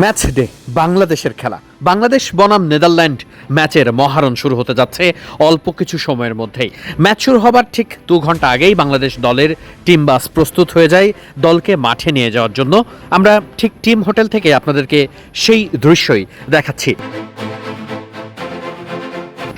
Match day, বাংলাদেশের খেলা। বাংলাদেশ, বনাম, নেদারল্যান্ড ম্যাচের মহারণ শুরু হতে যাচ্ছে অল্প কিছু সময়ের মধ্যেই। ম্যাচ শুরু হবার ঠিক দু ঘণ্টা আগেই বাংলাদেশ দলের টিম বাস প্রস্তুত হয়ে যায় দলকে মাঠে নিয়ে যাওয়ার জন্য। আমরা ঠিক টিম হোটেল থেকে আপনাদেরকে সেই দৃশ্যই দেখাচ্ছি।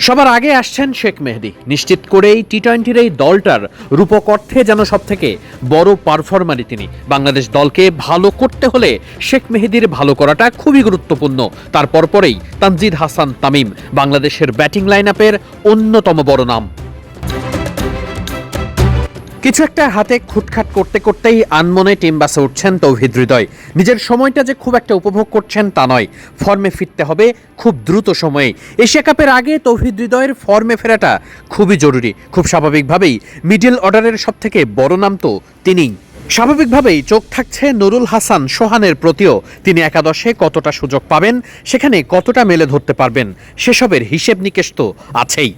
সবার আগে আসছেন শেখ মেহেদি। নিশ্চিত করেই টি টোয়েন্টির এই দলটার রূপক অর্থে যেন সব থেকে বড় পারফরমারই তিনি। বাংলাদেশ দলকে ভালো করতে হলে শেখ মেহেদির ভালো করাটা খুবই গুরুত্বপূর্ণ। তারপর পরেই তানজিদ হাসান তামিম বাংলাদেশের ব্যাটিং লাইন অন্যতম বড় নাম। কিছু একটা হাতে খুটখাট করতে করতেই আনমনে টিম বাসে উঠছেন তৌহিদ হৃদয়। নিজের সময়টা যে খুব একটা উপভোগ করছেন তা নয়। ফর্মে ফিরতে হবে খুব দ্রুত সময়ে। এশিয়া কাপের আগে তৌহিদ হৃদয়ের ফর্মে ফেরাটা খুবই জরুরি। খুব স্বাভাবিকভাবেই মিডল অর্ডারের সব থেকে বড় নাম তো তিনিই। স্বাভাবিকভাবেই চোখ থাকছে নুরুল হাসান সোহানের প্রতিও। তিনি একাদশে কতটা সুযোগ পাবেন, সেখানে কতটা মেলে ধরতে পারবেন, সেসবের হিসেব নিকেশ তো আছেই।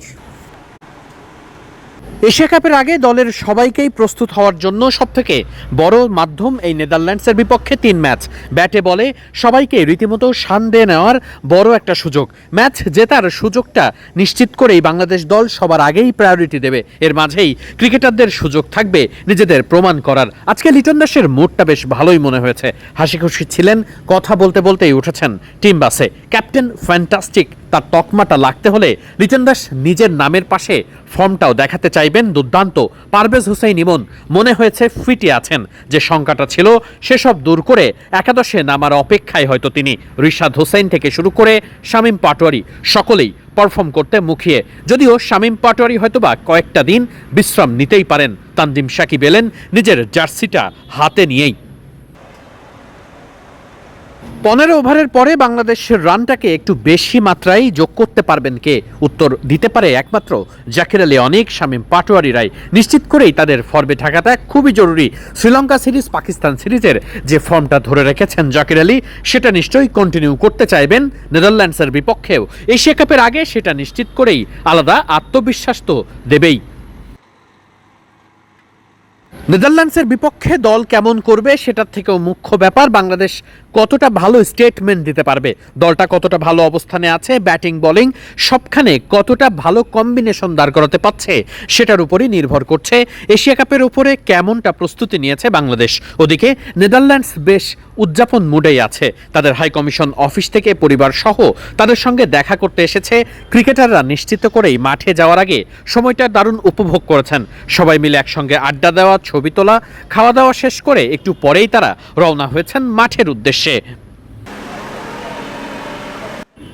এশিয়া কাপের আগে দলের সবাইকেই প্রস্তুত হওয়ার জন্য সবথেকে বড় মাধ্যম এই নেদারল্যান্ডসের বিপক্ষে তিন ম্যাচ। ব্যাটে বলে সবাইকে রীতিমতো শান দিয়ে নেওয়ার বড় একটা সুযোগ। ম্যাচ জেতার সুযোগটা নিশ্চিত করেই বাংলাদেশ দল সবার আগেই প্রায়োরিটি দেবে। এর মাঝেই ক্রিকেটারদের সুযোগ থাকবে নিজেদের প্রমাণ করার। আজকে লিটন দাসের মুডটা বেশ ভালোই মনে হয়েছে। হাসি খুশি ছিলেন, কথা বলতে বলতেই উঠেছেন টিম বাসে। ক্যাপ্টেন ফ্যান্টাস্টিক তার তকমাটা লাগতে হলে লিটন দাস নিজের নামের পাশে ফর্মটাও দেখাতে চাইবেন দুর্দান্ত পারভেজ হুসাইন ইমন। মনে হয়েছে ফিটে আছেন। যে শঙ্কাটা ছিল, সেসব দূর করে একাদশে নামার অপেক্ষায় হয়তো তিনি রিশাদ হোসেন থেকে শুরু করে শামীম পাটোয়ারি সকলেই পারফর্ম করতে মুখিয়ে। যদিও শামীম পাটোয়ারি হয়তোবা কয়েকটা দিন বিশ্রাম নিতেই পারেন। তানজিম সাকিব এলেন নিজের জার্সিটা হাতে নিয়েই। পনেরো ওভারের পরে বাংলাদেশের রানটাকে একটু বেশি মাত্রায় যোগ করতে পারবেন কে? উত্তর দিতে পারে একমাত্র জাকির আলী অনেক, শামীম পাটোয়ারিরাই নিশ্চিত করেই তাদের ফর্মে থাকাটা খুবই জরুরি। শ্রীলঙ্কা সিরিজ, পাকিস্তান সিরিজের যে ফর্মটা ধরে রেখেছেন জাকির আলী, সেটা নিশ্চয়ই কন্টিনিউ করতে চাইবেন নেদারল্যান্ডসের বিপক্ষেও। এশিয়া কাপের আগে সেটা নিশ্চিত করেই আলাদা আত্মবিশ্বাস তো দেবেই। নেদারল্যান্ডসের বিপক্ষে দল কেমন করবে সেটার থেকেও মুখ্য ব্যাপার, বাংলাদেশ কতটা ভালো স্টেটমেন্ট দিতে পারবে? দলটা কতটা ভালো অবস্থানে আছে? ব্যাটিং বোলিং সবখানে কতটা ভালো কম্বিনেশন দাঁড় করাতে পারছে সেটার উপরই নির্ভর করছে। এশিয়া কাপের উপরে কেমনটা প্রস্তুতি নিয়েছে বাংলাদেশ? ওদিকে নেদারল্যান্ডস বেশ উদযাপন মুডেই আছে। তাদের হাই কমিশন অফিস থেকে পরিবার সহ তাদের সঙ্গে দেখা করতে এসেছে। ক্রিকেটাররা নিশ্চিত করেই মাঠে যাওয়ার আগে সময়টা দারুণ উপভোগ করেছেন। সবাই মিলে একসঙ্গে আড্ডা দেওয়া ছবি তোলা খাওয়া দাওয়া শেষ করে একটু পরেই তারা রওনা হয়েছেন মাঠের উদ্দেশ্যে।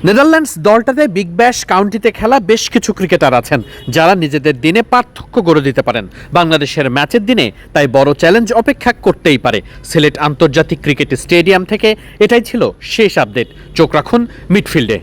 নেদারল্যান্ডস দলটাতে বিগ ব্যাশ কাউন্টিতে খেলা বেশ কিছু ক্রিকেটার আছেন, যারা নিজেদের দিনে পার্থক্য গড়ে দিতে পারেন। বাংলাদেশের ম্যাচের দিনে তাই বড় চ্যালেঞ্জ অপেক্ষা করতেই পারে। সিলেট আন্তর্জাতিক ক্রিকেট স্টেডিয়াম থেকে এটাই ছিল শেষ আপডেট। চোখ রাখুন মিডফিল্ডে।